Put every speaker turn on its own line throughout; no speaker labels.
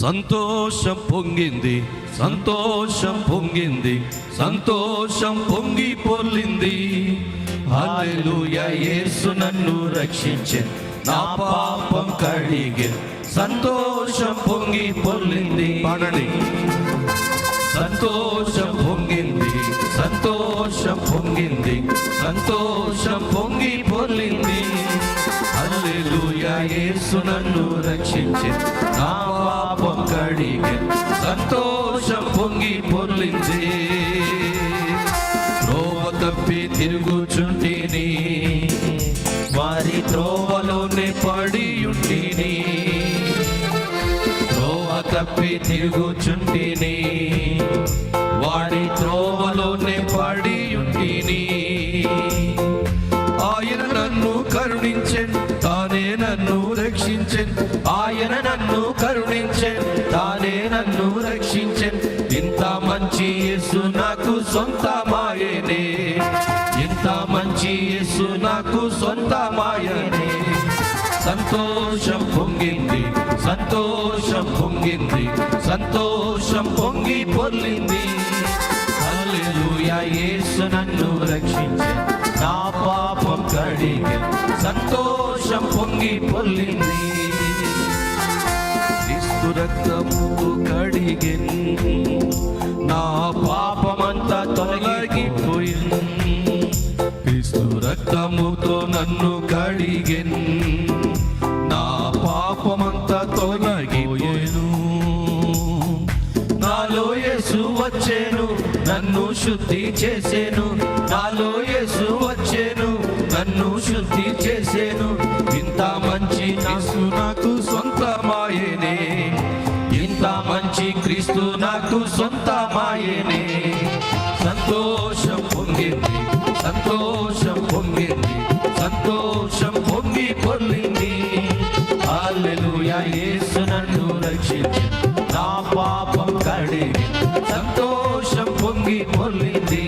సంతోషం పొంగింది సంతోషం పొంగింది సంతోషం పొంగి హల్లెలూయా యేసు నన్ను రక్షించే నా పాపం కడిగే సంతోషం పొంగి పొర్లింది. పాడండి. సంతోషం పొంగింది సంతోషం పొంగింది సంతోషం పొంగి పొర్లింది. హల్లెలూయా యేసు నన్ను రక్షించి. నా పాపం కడిగి సంతోషం పొంగి పొల్లింది త్రోవ తప్పి తిరుగుచుంటిని వారి త్రోవలోనే పడి ఉంటిని త్రోవ తప్పి తిరుగుచుంటిని సొంతమాయనే. ఇంత మంచి యేసు నాకు సొంతమాయనే. సంతోషం పొంగింది సంతోషం పొంగింది సంతోషం పొంగి పొల్లింది యేసు నన్ను రక్షించి. నా పాపం కడిగి. సంతోషం పొంగి పొల్లింది క్రీస్తు రక్తముతో కడిగెన్ రక్తముతో నన్ను కడిగెన్. నా పాపమంతా తొలగిపోయేను. నాలో యేసు వచ్చేను నన్ను శుద్ధి చేసేను. నాలో యేసు వచ్చేను నన్ను శుద్ధి చేసేను. ఇంత మంచి యేసు నాకు సొంతమాయనే. ఇంత మంచి క్రీస్తు నాకు సొంతమాయనే. సంతోష యేసు నన్ను రక్షించి నా పాపం కడిగి సంతోషం పొంగి పొర్లింది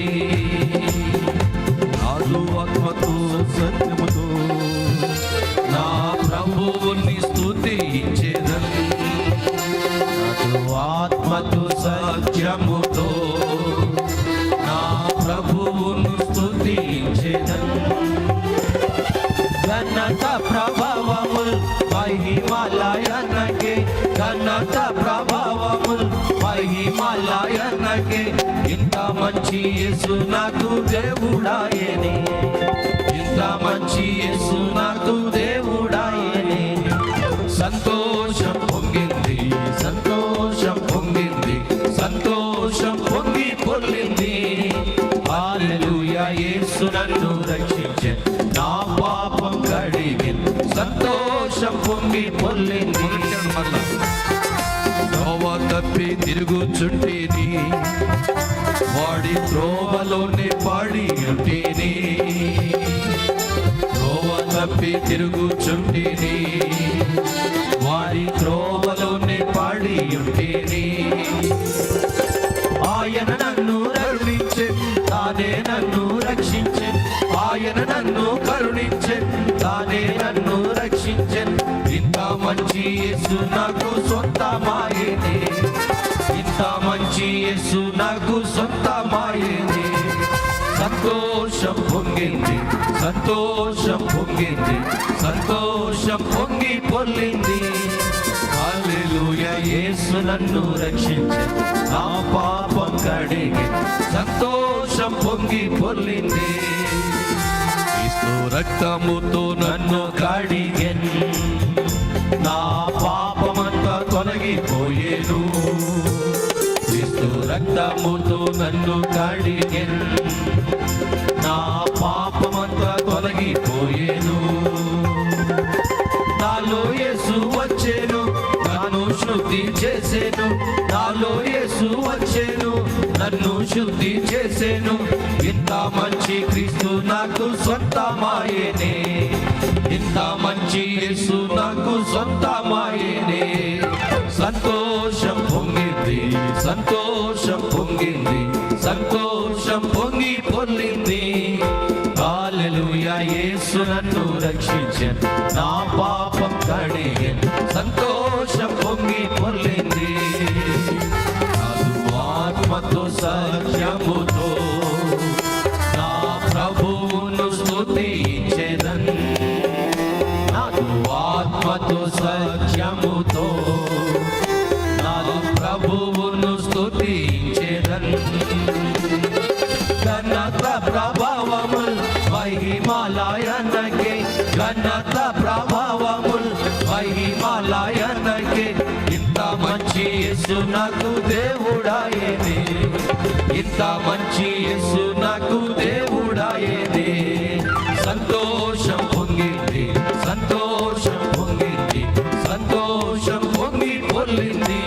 నాదు ఆత్మతో సత్యముతో నా ప్రభువుని స్తుతించేదన్. నాదు ఆత్మతో సత్యముతో ఉన్నత ప్రభావముల్ మహిమలయనకే ఇంత మంచి యేసు నాకు దేవుడాయని ఇంత మంచి యేసు నాకు దేవుడాయని సంతోషం పొంగింది సంతోషం పొంగింది సంతోషం పొంగి పొల్లింది హల్లెలూయా యేసు నన్ను రక్షించె. నా పాపం కడిగి సంతోషం పొంగి పొల్లింది తిరుగుచుంటేని వాడి త్రోవలోనే పాడి ఉంటేని. త్రోవ తప్పి తిరుగుచుంటేని. వారి త్రోవలోనే పాడి ఉంటేని. ఆయన నన్ను కరుణించే తానే నన్ను రక్షించే. ఆయన నన్ను కరుణించే తానే నన్ను రక్షించే. ఇంత మంచి యేసు నాకు సొంతమాయనే మంచి యేసు నాకు సొంతమాయనే సంతోషం పొంగింది సంతోషం పొంగింది సంతోషం పొంగి పొల్లింది యేసు నన్ను రక్షించి నా పాపం కడిగి సంతోషం పొంగి పొల్లింది రక్తముతో నన్ను కడిగెన్ నా పాపమంతా తొలగిపోయేను. రక్తముతో నన్ను కడిగెన్. నా పాపమంతా తొలగిపోయేను. నాలో యేసు వచ్చేను నన్ను శుద్ధి చేసేను. నాలో యేసు వచ్చేను నన్ను శుద్ధి చేసేను. ఇంత మంచి క్రీస్తు నాకు సొంతమాయనే. సంతోషం పొంగి పొల్లింది యేసునన్ను రక్షించను నా పాపం కడిగను సంతోషం పొంగి పొల్లింది ఆత్మతో సత్యముతో నా ప్రభువును స్తుతించెదన్. నాకు ఆత్మతో సత్య మహిమాలయనకే ఘనత ప్రభావముల్ మహిమాలయనకే. ఇంత మంచి యేసు నాకు దేవుడాయేదే ఇంత మంచి యేసు నాకు దేవుడాయేదే సంతోషం పొంగింది సంతోషం పొంగింది సంతోషం పొంగి పొల్లింది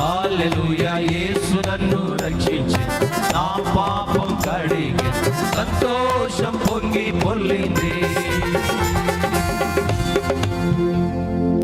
హల్లెలూయా యేసు నన్ను రక్షించింది పాపం కడిగి సంతోషం పొంగి పొల్లింది.